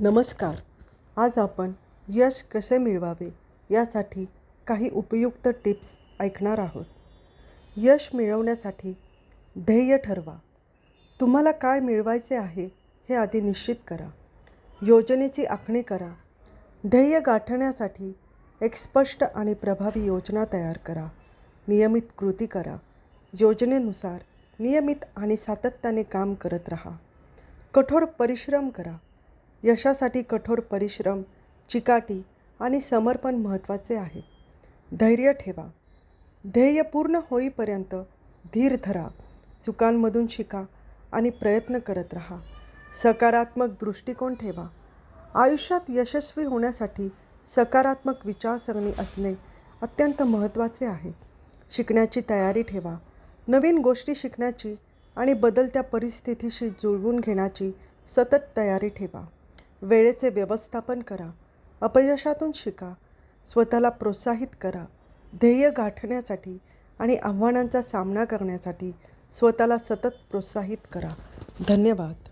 नमस्कार. आज आपण यश कसे मिळवावे यासाठी काही उपयुक्त टिप्स ऐकणार आहोत. यश मिळवण्यासाठी ध्येय ठरवा. तुम्हाला काय मिळवायचे आहे हे आधी निश्चित करा. योजनेची आखणी करा. ध्येय गाठण्यासाठी एक स्पष्ट आणि प्रभावी योजना तयार करा. नियमित कृती करा. योजनेनुसार नियमित आणि सातत्याने काम करत राहा. कठोर परिश्रम करा. यशासाठी कठोर परिश्रम चिकाटी आणि समर्पण महत्त्वाचे आहे. धैर्य ठेवा. ध्येय पूर्ण होईपर्यंत धीर धरा. चुकांमधून शिका आणि प्रयत्न करत राहा. सकारात्मक दृष्टिकोन ठेवा. आयुष्यात यशस्वी होण्यासाठी सकारात्मक विचारसरणी असणे अत्यंत महत्त्वाचे आहे. शिकण्याची तयारी ठेवा. नवीन गोष्टी शिकण्याची आणि बदलत्या परिस्थितीशी जुळवून घेण्याची सतत तयारी ठेवा. वेळेचे व्यवस्थापन करा. अपयशातून शिका. स्वतःला प्रोत्साहित करा. ध्येय गाठण्यासाठी आणि आव्हानांचा सामना करण्यासाठी स्वतःला सतत प्रोत्साहित करा. धन्यवाद.